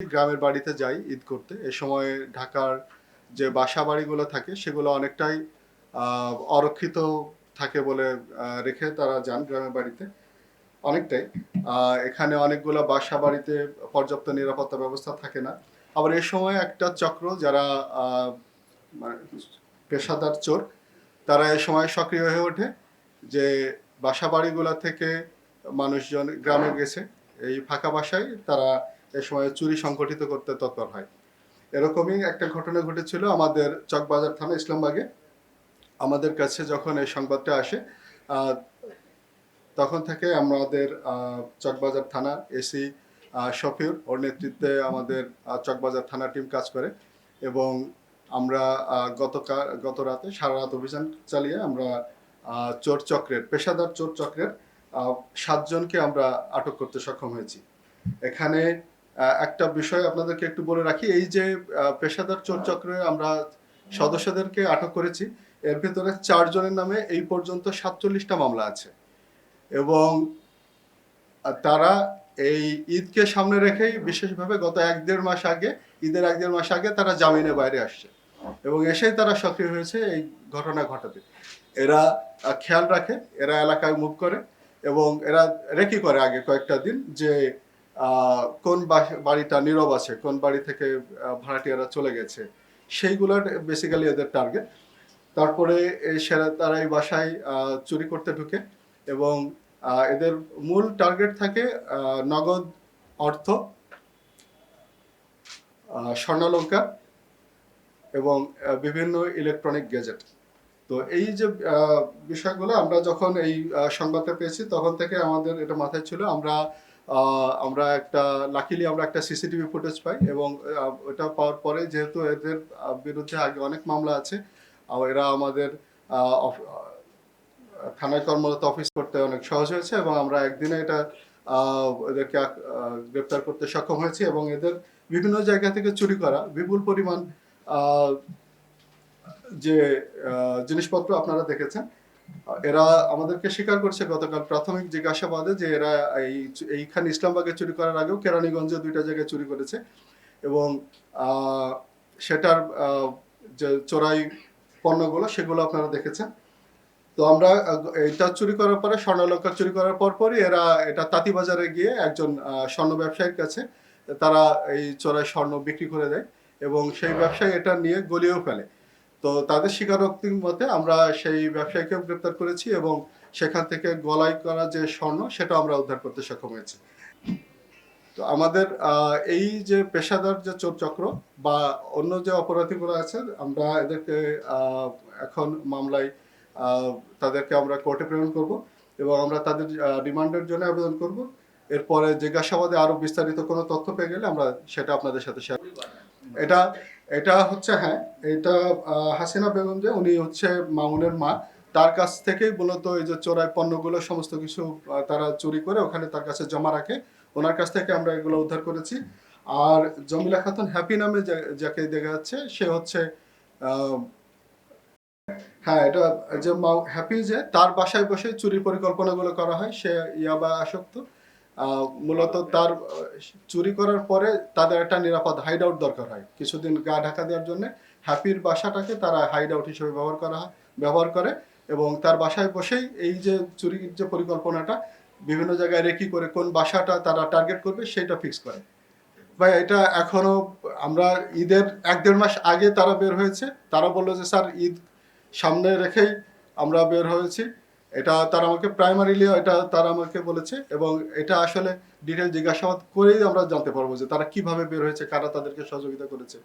গ্রামের বাড়িতে যাই ঈদ করতে। এ সময় ঢাকার যে বাসা বাড়িগুলো থাকে, সেগুলো অনেকটাই অরক্ষিত থাকে বলে রেখে তারা যান গ্রামের বাড়িতে। অনেকটাই। এখানে অনেকগুলো বাসা বাড়িতে পর্যাপ্ত নিরাপত্তা ব্যবস্থা থাকে না। আবার এ সময় একটা চক্র যারা মানে পেশাদার চোর, তারা এ সময় সক্রিয় হয়ে ওঠে যে বাসা বাড়িগুলো থেকে মানুষজন গ্রামে গেছে। এই ফাঁকা বাসায় তারা এ সময় চুরি সংগঠিত করতে তৎপর হয়। এরকমই একটা ঘটনা ঘটেছিল আমাদের চকবাজার থানা ইসলামবাগে। আমাদের কাছে যখন এই সংবাদটা আসে তখন থেকে আমাদের চকবাজার থানা এসি শফিউর ওর নেতৃত্বে আমাদের চকবাজার থানা টিম কাজ করে এবং আমরা গতকাল গত রাতে সারা রাত অভিযান চালিয়ে আমরা চোর চক্রের, পেশাদার চোর চক্রের সাতজনকে আমরা আটক করতে সক্ষম হয়েছি। এখানে একটা বিষয় আপনাদেরকে একটু বলে রাখি, এই যে পেশাদার চোর চক্রে আমরা সদস্যদেরকে আটক করেছি, এর ভিতরে চারজনের নামে এই পর্যন্ত সাতচল্লিশটা মামলা আছে। এবং তারা এই ঈদকে সামনে রেখেই বিশেষভাবে গত এক দেড় মাস আগে, ঈদের এক দেড় মাস আগে তারা জামিনে বাইরে আসছে। এবং এসেই তারা সক্রিয় হয়েছে এই ঘটনা ঘটাতে। এরা খেয়াল রাখে, এরা এলাকায় মুভ করে এবং এরা রেকি করে আগে কয়েকটা দিন যে কোন বাড়িটা নীরব আছে কোন বাড়ি থেকে ভাড়াটিয়ারা চলে গেছে সেইগুলোর বেসিক্যালি এদের টার্গেট তারপরে সেরা তারা এই বাসায় চুরি করতে ঢুকে এবং এদের মূল টার্গেট থাকে নগদ অর্থ আহ, স্বর্ণালঙ্কার এবং বিভিন্ন ইলেকট্রনিক গ্যাজেট তো এই যে বিষয়গুলো আমরা যখন এই সংবাদটা পেয়েছি তখন থেকে আমাদের এটা মাথায় ছিল আমরা আমরা একটা লাকিলি আমরা একটা সিসিটিভি ফুটেজ পাই এবং ওটা পাওয়ার পরে যেহেতু এদের বিরুদ্ধে আগে অনেক মামলা আছে এরা আমাদের থানায় কর্মরত অফিস করতে অনেক সহজ হয়েছে এবং আমরা একদিনে এটা এদেরকে গ্রেপ্তার করতে সক্ষম হয়েছি এবং এদের বিভিন্ন জায়গা থেকে চুরি করা, বিপুল পরিমাণ যে জিনিসপত্র আপনারা দেখেছেন এরা আমাদেরকে স্বীকার করছে গতকাল প্রাথমিক জিজ্ঞাসাবাদে যে এরা এই এইখানে ইসলামবাগে চুরি করার আগেও কেরানীগঞ্জে দুইটা জায়গায় চুরি করেছে। এবং সেটার যে চোরাই পণ্যগুলো সেগুলো আপনারা দেখেছেন। তো আমরা এটা চুরি করার পরে স্বর্ণালঙ্কার চুরি করার পর পরই এরা, এটা তাঁতিবাজারে গিয়ে একজন স্বর্ণ ব্যবসায়ীর কাছে তারা এই চোরাই স্বর্ণ বিক্রি করে দেয়। এবং সেই ব্যবসায়ী এটা নিয়ে গলিয়েও ফেলে। তো তাদের স্বীকারোক্তির মতে আমরা সেই ব্যবসায়ীকে গ্রেপ্তার করেছি এবং সেখান থেকে গলায় করা যে স্বর্ণ, সেটা আমরা উদ্ধার করতে সক্ষম হয়েছি। তো আমাদের এই যে পেশাদার যে চোর চক্র বা অন্য যে অপরাধীগুলো আছে, আমরা এদেরকে এখন মামলায় তাদেরকে আমরা কোর্টে প্রেরণ করব এবং আমরা তাদের রিমান্ডের জন্য আবেদন করব। এরপরে জিজ্ঞাসাবাদে আরও বিস্তারিত কোনো তথ্য পেয়ে গেলে আমরা সেটা আপনাদের সাথে শেয়ার এটা এটা হচ্ছে হ্যাঁ এটা হাসিনা বেগম যে, উনি হচ্ছে মামুনের মা। তার কাছ থেকেই মূলত এই যে চোরাই পণ্যগুলো, সমস্ত কিছু তারা চুরি করে ওখানে তার কাছে জমা রাখে। ওনার কাছ থেকে আমরা এগুলো উদ্ধার করেছি। আর জমিলা খাতুন হ্যাপি নামে যাকে দেখা যাচ্ছে, সে হচ্ছে হ্যাঁ এটা যে হ্যাপি যে, তার বাসায় বসে চুরির পরিকল্পনাগুলো করা হয়। সে ইয়াবা আসক্ত। মূলত তার চুরি করার পরে তাদের একটা নিরাপদ হাইড আউট দরকার হয়। কিছুদিন গা ঢাকা দেওয়ার জন্য হ্যাপির বাসাটাকে তারা হাইড আউট হিসেবে ব্যবহার করা হয়, ব্যবহার করে এবং তার বাসায় বসেই এই যে চুরির যে পরিকল্পনাটা, বিভিন্ন জায়গায় রেকি করে কোন বাসাটা তারা টার্গেট করবে সেটা ফিক্স করে। ভাই, এটা এখনও আমরা ঈদের এক দেড় মাস আগে তারা বের হয়েছে। তারা বলল যে, স্যার, ঈদ সামনে রেখেই আমরা বের হয়েছি। এটা তারা আমাকে প্রাইমারিলি এটা তারা আমাকে বলেছে এবং এটা আসলে ডিটেল জিজ্ঞাসাবাদ করেই আমরা জানতে পারব যে তারা কীভাবে বের হয়েছে, কারা তাদেরকে সহযোগিতা করেছে।